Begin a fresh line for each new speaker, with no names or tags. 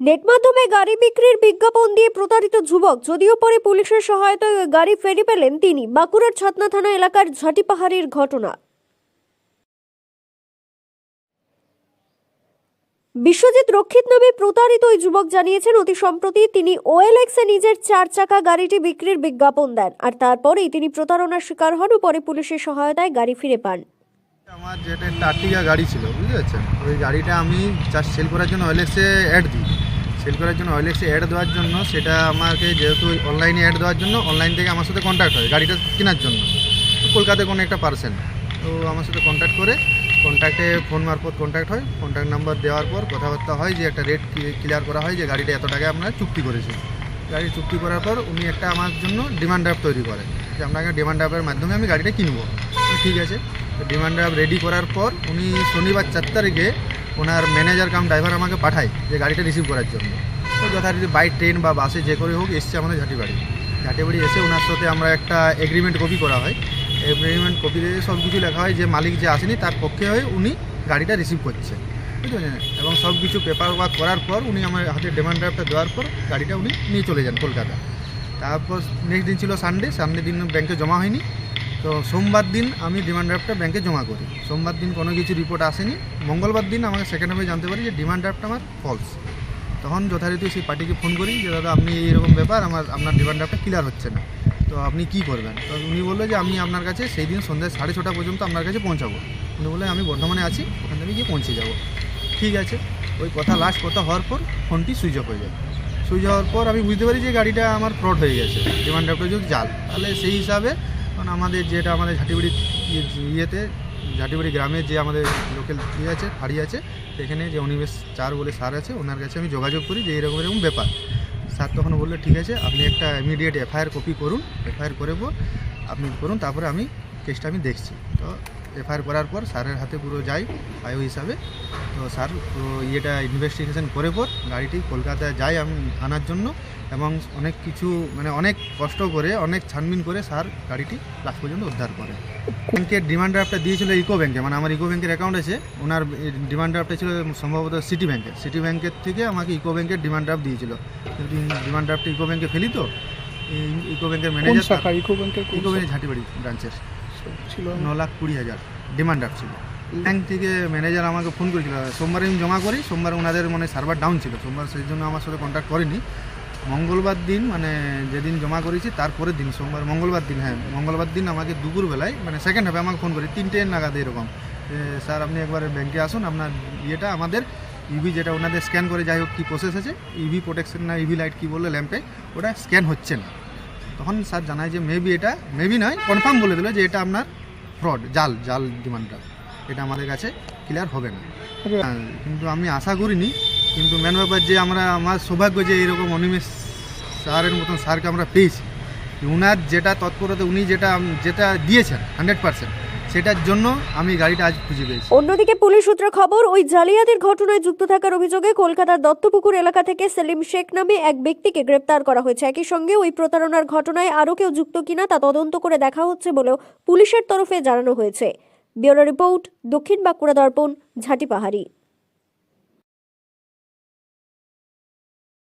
Net মাধ্যমে গাড়ি বিক্রির বিজ্ঞাপন দিয়ে প্রতারিত যুবক। যদিও পরে পুলিশের সহায়তায় গাড়ি ফেরি পেলেন তিনি। বাঁকুড়ার ছাতনা থানা এলাকার ঝাটিপাহাড়ির ঘটনা। বিশ্বজিৎ রক্ষিত নামে প্রতারিত ওই যুবক জানিয়েছেন, অতি সম্প্রতি তিনি ওএলএক্সে নিজের চার চাকা গাড়িটি বিক্রির বিজ্ঞাপন দেন। আর তারপরেই তিনি প্রতারণার শিকার হন ও পরে পুলিশের সহায়তায় গাড়ি ফিরে পান।
আমার যেটা একটা আর্টিকা গাড়ি ছিল, বুঝতে পারছেন? ওই গাড়িটা আমি জাস্ট সেল করার জন্য ওয়েলেক্সে অ্যাড দিই। সেল করার জন্য ওয়েলেক্সে অ্যাড দেওয়ার জন্য সেটা আমাকে যেহেতু অনলাইনে অ্যাড দেওয়ার জন্য অনলাইন থেকে আমার সাথে কন্ট্যাক্ট হয় গাড়িটা কেনার জন্য। কলকাতায় কোনো একটা পার্সেন তো আমার সাথে কন্ট্যাক্ট করে কন্ট্যাক্টে ফোন মারফত কন্ট্যাক্ট হয়। কন্ট্যাক্ট নাম্বার দেওয়ার পর কথাবার্তা হয় যে একটা রেট ক্লিয়ার করা হয় যে গাড়িটা এত টাকায় আপনারা চুক্তি করেছে গাড়ি চুক্তি করার পর উনি একটা আমার জন্য ডিমান্ড ড্রাফট তৈরি করেন। যে আপনাকে ডিমান্ড ড্রাফটের মাধ্যমে আমি গাড়িটা কিনবো। ঠিক আছে। ডিমান্ড ড্রাফট রেডি করার পর উনি শনিবার চার তারিখে ওনার ম্যানেজার কাম ড্রাইভার আমাকে পাঠায় যে গাড়িটা রিসিভ করার জন্য। তো যথারীতি বাই ট্রেন বা বাসে যে করে হোক এসছে আমাদের ঝাঁটিবাড়ি। ঝাঁটিবাড়ি এসে ওনার সাথে আমরা একটা এগ্রিমেন্ট কপি করা হয়। এগ্রিমেন্ট কপিতে সব কিছু লেখা হয় যে মালিক যে আসেনি তার পক্ষে হয়ে উনি গাড়িটা রিসিভ করছে। পারছেন এবং সব কিছু পেপার ওয়ার্ক করার পর উনি আমার হাতে ডিমান্ড ড্রাফটটা দেওয়ার পর গাড়িটা উনি নিয়ে চলে যান কলকাতা। তারপর নেক্সট দিন ছিল সানডে সানডে দিন ব্যাংকে জমা হয়নি। তো সোমবার দিন আমি ডিমান্ড ড্রাফটটা ব্যাংকে জমা করি। সোমবার দিন কোনো কিছু রিপোর্ট আসেনি। মঙ্গলবার দিন আমাকে সেকেন্ড হাফে জানতে পারি যে ডিমান্ড ড্রাফট আমার ফলস তখন যথারীতি সেই পার্টিকে ফোন করি যে, দাদা, আপনি এইরকম ব্যাপার, আমার, আপনার ডিমান্ড ড্রাফটটা ক্লিয়ার হচ্ছে না। তো আপনি কি করবেন? তো উনি বলল যে, আমি আপনার কাছে সেই দিন সন্ধ্যা সাড়ে ছটা পর্যন্ত আপনার কাছে পৌঁছাবো। উনি বলে আমি বর্ধমানে আছি, ওখান থেকে গিয়ে পৌঁছে যাব। ঠিক আছে। ওই কথা লাস্ট কথা হওয়ার পর ফোনটি সুইচ অফ হয়ে যায়। সুইচ হওয়ার পর আমি বুঝতে পারি যে গাড়িটা আমার ফ্রড হয়ে গেছে। ডিমান্ড ড্রাফটে যদি জাল, তাহলে সেই হিসাবে কারণ আমাদের যেটা আমাদের ঝাঁটিবাড়ি ইয়েতে, ঝাঁটিবাড়ি গ্রামে যে আমাদের লোকাল ইয়ে আছে ফাড়ি আছে, সেখানে যে অনিবেশ চার বলে স্যার আছে, ওনার কাছে আমি যোগাযোগ করি যে এরকম এরকম ব্যাপার। স্যার তখন বলল, ঠিক আছে, আপনি একটা ইমিডিয়েট এফআইআর কপি করুন এফআইআর করে আপনি করুন, তারপরে আমি কেসটা আমি দেখছি। তো এফআইআর করার পর স্যারের হাতে পুরো যাই আয়ো হিসাবে। তো স্যার ইয়েটা ইনভেস্টিগেশন করে পর গাড়িটি কলকাতায় যাই আমি আনার জন্য এবং অনেক কিছু মানে অনেক কষ্ট করে অনেক ছানবিন করে স্যার গাড়িটি লাস্ট পর্যন্ত উদ্ধার করে। ব্যাংকের ডিমান্ড ড্রাফটটা দিয়েছিল ইকো ব্যাংকে মানে আমার ইকো ব্যাংকের অ্যাকাউন্ট আছে ওনার ডিমান্ড ড্রাফটটা ছিল সম্ভবত সিটি ব্যাংকে সিটি ব্যাংকের থেকে আমাকে ইকো ব্যাংকের ডিমান্ড ড্রাফট দিয়েছিল। কিন্তু ডিমান্ড ড্রাফটটা ইকো ব্যাংকে ফেলি তো ইকো ব্যাংকের ম্যানেজার
ইকো ব্যাংকের
ইকো ব্যাংকের ঝাঁটিবাড়ি ব্রাঞ্চের
ছিল।
ন লাখ কুড়ি হাজার। ডিমান্ড ছিল ব্যাংক থেকে ম্যানেজার আমাকে ফোন করেছিল, সোমবারে আমি জমা করি, সোমবার ওনাদের মানে সার্ভার ডাউন ছিল, সোমবার সেই জন্য আমার সাথে কন্ট্যাক্ট করেনি। মঙ্গলবার দিন মানে যেদিন জমা করেছি তারপরের দিন, সোমবার, মঙ্গলবার দিন হ্যাঁ মঙ্গলবার দিন আমাকে দুপুরবেলায় মানে সেকেন্ড হাফে আমাকে ফোন করি, তিনটে নাগাদ এরকম। স্যার, আপনি একবার ব্যাংকে আসুন, আপনার ইয়েটা আমাদের ইভি যেটা ওনাদের স্ক্যান করে, যাই হোক, কী প্রসেস আছে ইভি প্রোটেকশন না ইভি লাইট কী বলল ল্যাম্পে ওটা স্ক্যান হচ্ছে না। তখন স্যার জানায় যে মেবি এটা মেবি নয় কনফার্ম বলে দিল যে এটা আপনার ফ্রড জাল জাল ডিমান্ডটা। এটা আমাদের কাছে ক্লিয়ার হবে না। হ্যাঁ, কিন্তু আমি আশা করিনি কিন্তু মেন ব্যাপার যে আমরা আমার সৌভাগ্য যে এরকম অনিমেষ স্যারের মতন স্যারকে আমরা পেয়েছি। উনার যেটা তৎপরতা উনি যেটা যেটা দিয়েছেন হান্ড্রেড পার্সেন্ট সেটার জন্য আমি গাড়িটা আজ খুঁজে পেয়েছি।
অন্যদিকে পুলিশ সূত্রে খবর, ওই জালিয়াতির ঘটনায় যুক্ত থাকার অভিযোগে কলকাতার দত্তপুকুর এলাকা থেকে সেলিম শেখ নামে এক ব্যক্তিকে গ্রেপ্তার করা হয়েছে। একই সঙ্গে ওই প্রতারণার ঘটনায় আরও কেউ যুক্ত কিনা তা তদন্ত করে দেখা হচ্ছে বলেও পুলিশের তরফে জানানো হয়েছে। ব্যুরো রিপোর্ট, দক্ষিণ বাঁকুড়া দর্পণ, ঝাঁটি পাহাড়ি।